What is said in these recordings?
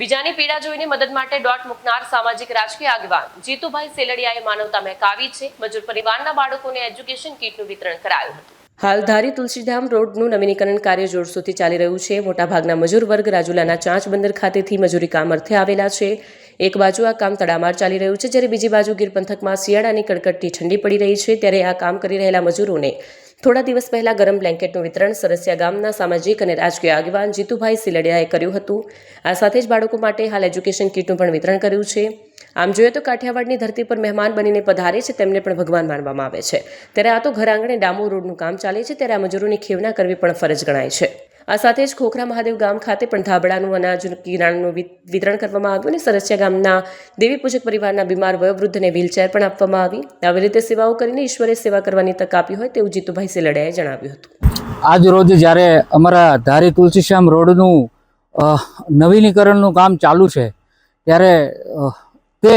બીજાની પીડા જોઈને મદદ માટે ડોટ મૂકનાર સામાજિક રાજકીય આગેવાન જીતુભાઈ સેલડિયાએ માનવતા મહેકાવી છે. મજૂર પરિવારના બાળકોને એજ્યુકેશન કીટનું વિતરણ કરાયું હતું. હાલ ધારી તુલસીધામ રોડનું નવીનીકરણ કાર્ય જોરશોરથી ચાલી રહ્યું છે. મોટાભાગના મજૂર વર્ગ રાજુલાના ચાંચ બંદર ખાતેથી મજૂરી કામ અર્થે આવેલા છે. એક બાજુ આ કામ તડામાર ચાલી રહ્યું છે, જ્યારે બીજી બાજુ ગીર પંથકમાં શિયાળાની કડકડતી ઠંડી પડી રહી છે, ત્યારે આ કામ કરી રહેલા મજૂરોને થોડા દિવસ પહેલા ગરમ બ્લેન્કેટનું વિતરણ સરસિયા ગામના સામાજિક અને રાજકીય આગેવાન જીતુભાઈ સિલડિયાએ કર્યું હતું. આ સાથે જ બાળકો માટે હાલ એજ્યુકેશન કીટનું પણ વિતરણ કર્યું છે. આમ જોઈએ તો કાઠિયાવાડની ધરતી પર મહેમાન બનીને પધારે છે તેમને પણ ભગવાન માનવામાં આવે છે. ત્યારે આ તો ઘર આંગણે ડામો રોડનું કામ ચાલે છે, ત્યારે આ મજૂરોની ખેવના કરવી પણ ફરજ ગણાય છે. આ સાથે જ ખોખરા મહાદેવ ગામ ખાતે પણ ધાબળાનું અનાજ કિરાણાનું વિતરણ કરવામાં આવ્યું અને સરસિયા ગામના દેવી પૂજક પરિવારના બીમાર વયોવૃદ્ધને વ્હીલચેર પણ આપવામાં આવી. આવી રીતે સેવાઓ કરીને ઈશ્વરે સેવા કરવાની તક આપી હોય તેવું જીતુભાઈ સેલડિયાએ જણાવ્યું હતું. આજ રોજ જ્યારે અમારા ધારી તુલસીશ્યામ રોડનું નવીનીકરણનું કામ ચાલુ છે, ત્યારે તે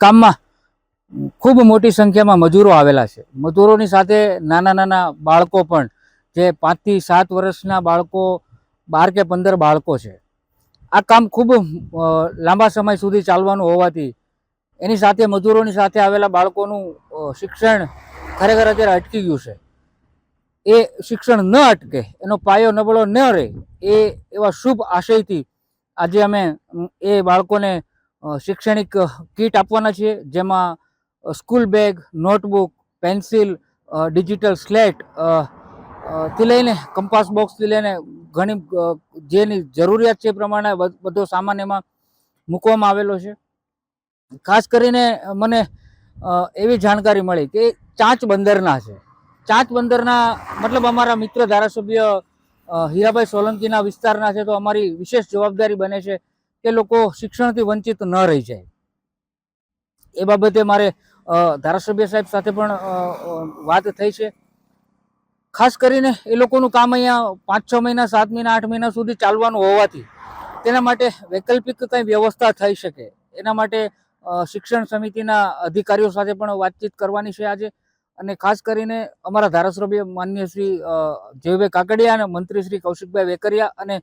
કામમાં ખૂબ મોટી સંખ્યામાં મજૂરો આવેલા છે. મજૂરોની સાથે નાના નાના બાળકો પણ જે પાંચથી સાત વર્ષના બાળકો, બાર કે પંદર બાળકો છે. આ કામ ખૂબ લાંબા સમય સુધી ચાલવાનું હોવાથી એની સાથે, મજૂરોની સાથે આવેલા બાળકોનું શિક્ષણ ખરેખર અત્યારે અટકી ગયું છે. એ શિક્ષણ ન અટકે, એનો પાયો નબળો ન રહે, એ એવા શુભ આશયથી આજે અમે એ બાળકોને શૈક્ષણિક કીટ આપવાના છીએ, જેમાં school bag, notebook, pencil digital slate થી લઈને કંપાસ બોક્સથી લઈને ઘણી જેની જરૂરિયાત છે પ્રમાણે બધો સામાન એમાં મૂકવામાં આવેલો છે. ખાસ કરીને મને એવી જાણકારી મળી કે ચાંચ બંદરના છે. ચાંચ બંદરના મતલબ અમારા મિત્ર ધારાસભ્ય હીરાભાઈ સોલંકીના વિસ્તારના છે તો અમારી વિશેષ જવાબદારી બને છે કે લોકો શિક્ષણથી વંચિત ન રહી જાય. એ બાબતે મારે ધારાસભ્ય સાહેબ સાથે પણ વાત થઈ છે. ખાસ કરીને એ લોકોનું કામ અહીંયા પાંચ છ મહિના, સાત મહિના, આઠ મહિના સુધી ચાલવાનું હોવાથી તેના માટે વૈકલ્પિક કંઈ વ્યવસ્થા થઈ શકે. એના માટે શિક્ષણ સમિતિના અધિકારીઓ સાથે પણ વાતચીત કરવાની છે આજે. અને ખાસ કરીને અમારા ધારાસભ્ય માન્ય શ્રી જયભાઈ કાકડિયા અને મંત્રી શ્રી કૌશિકભાઈ વેકરિયા અને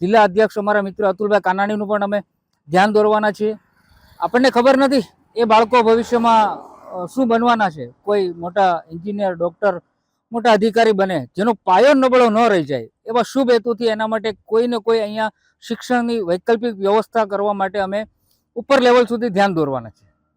જિલ્લા અધ્યક્ષ અમારા મિત્ર અતુલભાઈ કાનાણીનું પણ અમે ધ્યાન દોરવાના છીએ. આપણને ખબર નથી એ બાળકો ભવિષ્યમાં શું બનવાના છે. કોઈ મોટા એન્જિનિયર, ડૉક્ટર મોટા અધિકારી બને, જેનો પાયો નબળો ન રહી જાય, એવા શુભ હેતુથી એના માટે કોઈ ને કોઈ અહીંયા શિક્ષણની વૈકલ્પિક વ્યવસ્થા કરવા માટે અમે ઉપર લેવલ સુધી ધ્યાન દોરવાના છે